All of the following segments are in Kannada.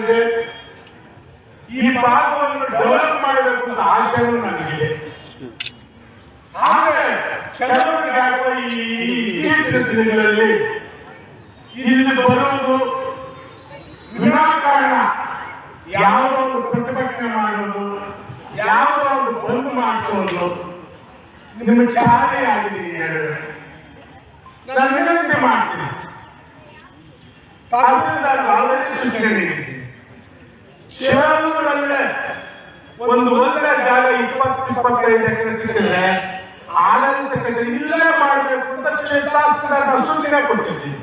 ನನಗಿದೆ ಈ ಭಾಗವನ್ನು ಡೆವಲಪ್ ಮಾಡಬೇಕು ಅಂತ ಆಶಯವು ನನಗಿದೆ. ಆದರೆ ಕೆಲವರಿಗೆ ಈ ಇತ್ತೀಚಿನ ದಿನಗಳಲ್ಲಿ ಇಲ್ಲಿ ಬರುವುದು ವಿನಾಕಾರಣ. ಯಾವುದೋ ಒಂದು ಪ್ರತಿಭಟನೆ ಮಾಡೋದು ಯಾವ ಒಂದು ಬಂದ್ ಮಾಡಿಸೋದು ನಿಮ್ಮ ಶಾಲೆಯಾಗಿದೆ ಆಗಿದೆ ನಾನು ವಿನಂತಿ ಮಾಡ್ತೀನಿ. ತಹಸೀಲ್ದಾರ್ ಆಲ್ರೆಡಿ ಸೂಚನೆ ಶಿವನೂರಲ್ಲೇ ಒಂದು ಒಂದನೇ ಜಾಗ ಇಪ್ಪತ್ತು, ಇಪ್ಪತ್ತೈದು ಎಕರೆ ಸಿಕ್ಕಿದ್ರೆ ಕಚೇರಿ ಇಲ್ಲೇ ಮಾಡಬೇಕು ಅಂತ ಸೂಚನೆ ಕೊಟ್ಟಿದ್ದೀನಿ.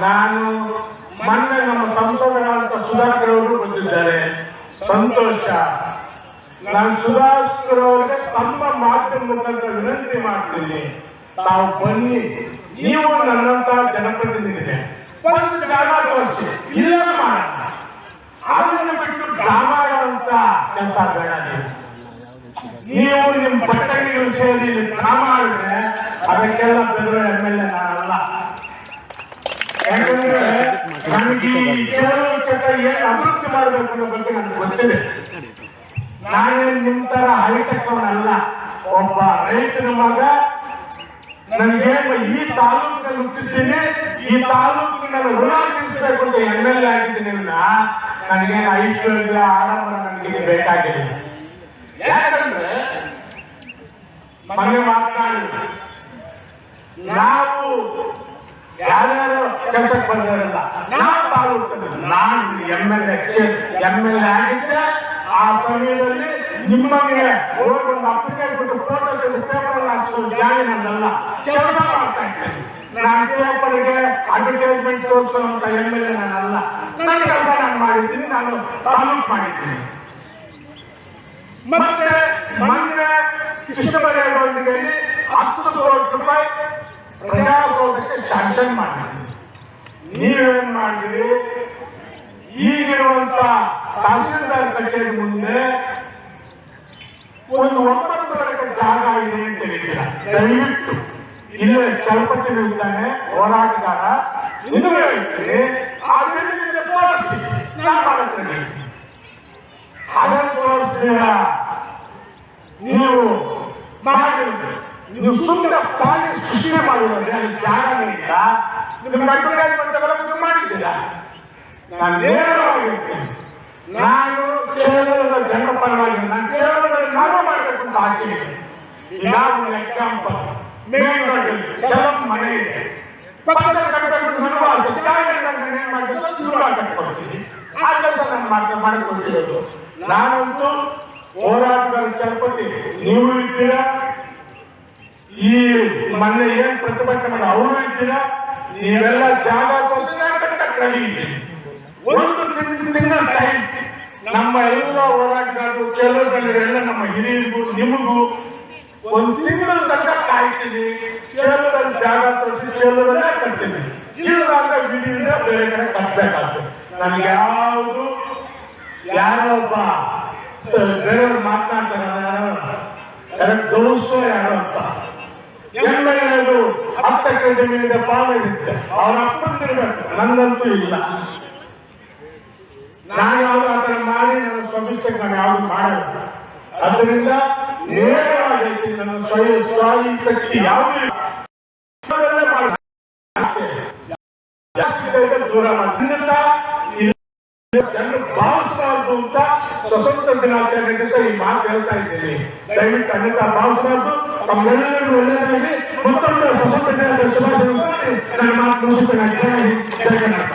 ನಾನು ಮೊನ್ನೆ ನಮ್ಮ ಸಂಸದರಾದಂತ ಸುಧಾಕರ್ ಅವರು ಬಂದಿದ್ದಾರೆ. ಸಂತೋಷ. ನಾನು ಸುಧಾಕರ್ ಅವರಿಗೆ ತಮ್ಮ ಮಾತಿನ ಮುಖಾಂತರ ವಿನಂತಿ ಮಾಡ್ತೀನಿ. ತಾವು ಬನ್ನಿ. ನೀವು ನನ್ನಂತ ಜನಪ್ರತಿನಿಧಿ ಒಂದು ಜಾಗ ತೋರಿಸಿ. ಇಲ್ಲ ಮಾಡೋಣ ಅದನ್ನು ಬಿಟ್ಟು ಡ್ರಾಮಾ ಅಂತ ನೀವು ನಿಮ್ಮ ಪಟ್ಟಣಿ ವಿಷಯದಲ್ಲಿ ಕ್ರಮ ಮಾಡಿದ್ರೆ ಅದಕ್ಕೆಲ್ಲ ಬೆದರ ಎಂ ಎಲ್ ಎ ನಾನಲ್ಲ ಯಾಕಂದ್ರೆ ನನಗೆ ಈ ಕೆಲವು ಕ್ಷೇತ್ರ ಏನು ಅಭಿವೃದ್ಧಿ ಮಾಡಬೇಕು ಅನ್ನೋ ಬಗ್ಗೆ ನನಗೆ ಗೊತ್ತಿದೆ. ನಾನೇನು ನಿಮ್ಮ ತರ ಹೈಟೆಕ್ ಅವನಲ್ಲ ಒಬ್ಬ ರೈತನ ಮಗ, ನನಗೆ ಈ ತಾಲೂಕಿನಲ್ಲಿ ಹುಟ್ಟಿದ್ದೀನಿ ಈ ತಾಲೂಕಿನಲ್ಲಿ ಋಣ ತೀರಿಸಬೇಕು ಅಂತ ಎಂ ಎಲ್ ಎ ಆಗಿದ್ದೀನಿ ವಿನ ನನಗೇನು ಐಶ್ವರ್ಯ ಆಡಂಬರ ನನಗೆ ಬೇಕಾಗಿದೆ. ಯಾಕಂದ್ರೆ ಮನೆ ಮಾತನಾಡಿ ನಾವು ಯಾರ್ಯಾರು ಕೆಲಸಕ್ಕೆ ಬಂದಿರಲ್ಲ ನಾವು ತಾಲೂಕಲ್ಲಿ ನಾನು M L A M L A ಆಗಿದ್ದೆ. ಆ ಸಮಯದಲ್ಲಿ ನಿಮ್ಮ ಹೋಗಿ ಒಂದು ಅಪ್ಲಿಕೇಶನ್ ಫೋಟೋ ಪೇಪರ್ ಹಾಕಿಸೋ ಜಾಗ ನನ್ನಲ್ಲ. ಕೆಲಸ ಮಾಡ್ತಾ ಇದ್ದೀನಿ. ನಾನು ಪೇಪರ್ಗೆ ಅಡ್ವರ್ಟೈಸ್ಮೆಂಟ್ ತೋರಿಸುವಂತ ಎಂ ಎಲ್ ಎ ನಾನಲ್ಲ ನನ್ನ ಕೆಲಸ ನಾನು ಮಾಡಿದ್ದೀನಿ, ನಾನು ತಾಲೂಕು ಮಾಡಿದ್ದೀನಿ. ಮತ್ತೆ ಮೊನ್ನೆ ಕೃಷ್ಣಬೈರೇಗೌಡರಿಗೆ ಹತ್ತು ಕೋಟಿ ರೂಪಾಯಿ ಪ್ರಜಾಸೌಧಕ್ಕೆ ಶಾಂಕ್ಷನ್ ಮಾಡಿದ್ದೀನಿ. ನೀವೇನ್ ಮಾಡಿದ್ರಿ ಈಗಿರುವಂತ ತಹಸೀಲ್ದಾರ್ ಕಚೇರಿ ಮುಂದೆ ಒಂದು ಒಂಬತ್ತು ಜಾಗ ಇದೆ ಅಂತ ಹೇಳಿದ್ದೀರಾ? ದಯವಿಟ್ಟು. ಇಲ್ಲೇ ಚಲಪತಿ ಇದ್ದಾನೆ ಹೋರಾಟಗಾರ ಇನ್ನೂ ಹೇಳ್ತೀನಿ ಆ ಬಿಲ್ಡಿಂಗ್ ತೋರಿಸಿ ನಾನು ಮಾಡುತ್ತೇನೆ ಅದನ್ನು ತೋರಿಸ್ತೀರಾ ನೀವು ಮಾಡಿದ್ರೆ ನೀವು ಸುಮ್ಮನೆ ಪಾಲಿ ಸೃಷ್ಟಿ ಮಾಡಿದ್ರೆ ಅಲ್ಲಿ ಜಾಗನೇ ಇಲ್ಲ ನಿಮ್ಗೆ ಅಡ್ವರ್ಟೈಸ್ಮೆಂಟ್ ಎಲ್ಲ ನೀವು ಮಾಡಿದ್ದೀರಾ? ನಾನು ನೇರವಾಗಿ. ನಾನು ಕೇರಳದ ಜನರ ಪರವಾಗಿ ನಾನು ಕೇರಳದಲ್ಲಿ ನಾನು ಮಾಡಬೇಕು ಅಂತ ಹಾಕಿದ್ದೀನಿ ಯಾವ ಎಕ್ಸಾಂಪಲ್ ಮೇಲ್ಗಡೆ ಚಲಂ ಮನೆ ಇದೆ ಪಕ್ಕದ ಕಟ್ಟಡಕ್ಕೆ ಬರುವಾಗ ಜಾಗ ನಾನು ಏನ್ ಮಾಡ್ಬೇಕು ದೂರ ಕಟ್ಕೊಡ್ತೀನಿ ಆ ಕೆಲಸ ನಾನು ಮಾಡಿಕೊಟ್ಟಿರೋದು ನಾನಂತೂ ಚಲಪತಿ ನೀವು ಇದ್ದೀರಾ ಈ ಮೊನ್ನೆ ಏನ್ ಪ್ರತಿಭಟನೆ ಮಾಡಿ ಅವರು ಇದ್ದೀರಾ ನೀವೆಲ್ಲ ಜಾಗ ಒಂದು ತಿಂಗಳ ಟೈಮ್ ನಮ್ಮ ಎಲ್ಲ ಹೋರಾಟಗಾರರು, ಕೆಲವರಲ್ಲಿ ಎಲ್ಲ ನಮ್ಮ ಹಿರಿಯರಿಗೂ, ನಿಮಗೂ ಒಂದು ತಿಂಗಳ ಕಾಯ್ತೀನಿ. ಕೇರಳದಲ್ಲಿ ಜಾಗ ತೋರಿಸಿ ಕೇರಳದಲ್ಲೇ ಕಟ್ತೀನಿ? ಇಲ್ಲಾಂದ್ರೆ ವಿಧಿಯಿಂದ ಬೇರೆ ಕಡೆ ಕಟ್ಟಬೇಕಾಗ್ತದೆ ನನಗೆ ಯಾವುದು? ಯಾರೋ ಒಬ್ಬ ಬೇರೆಯವ್ರು ಮಾತನಾಡ್ತಾರೆ ಕರೆಕ್ಟ್ ಗೌರವ ಯಾರೋ ಅಂತ ಎಂ ಎಲ್ ಎದು ಹತ್ತು ಎಕರೆ ಜಮೀನಿಗೆ ಪಾಲ ಇರುತ್ತೆ. ಅವ್ರ ಅಪ್ಪಂದಿರ್ಬೇಕು ನಂದಂತೂ ಇಲ್ಲ. ನಾನು ಯಾವ್ದು ಆ ಥರ ಮಾಡಿ ನನ್ನ ಸ್ವಂತಕ್ಕೆ ನಾನು ಯಾವುದು ಮಾಡಲ್ಲ. ಅದರಿಂದ ನೇರವಾಗಿ ನನ್ನ ಸ್ವಯಂ ಸ್ವಾಮಿ ಶಕ್ತಿ ಯಾವುದೇ ದೂರ ಮಾಡಿ. ಭಾವಿಸಬಾರ್ದು ಅಂತ ಸ್ವತಂತ್ರ ದಿನಾಚರಣೆಗೆ ಸಹ ಈ ಮಾತು ಹೇಳ್ತಾ ಇದ್ದೀನಿ. ದಯವಿಟ್ಟು ಖಂಡಿತ ಭಾವಿಸಬಾರ್ದು. ತಮ್ಮೆಲ್ಲರಿಗೂ ಒಳ್ಳೆಯದಾಗಿ ಮತ್ತೊಮ್ಮೆ ಸ್ವತಂತ್ರ ದಿನಾಚರಣೆ ಶುಭಾಶಯ ನನ್ನ ಮಾತು ಮುಗಿಸ್ತೇನೆ. ಜಯ ಜಗನ್ನಾಥ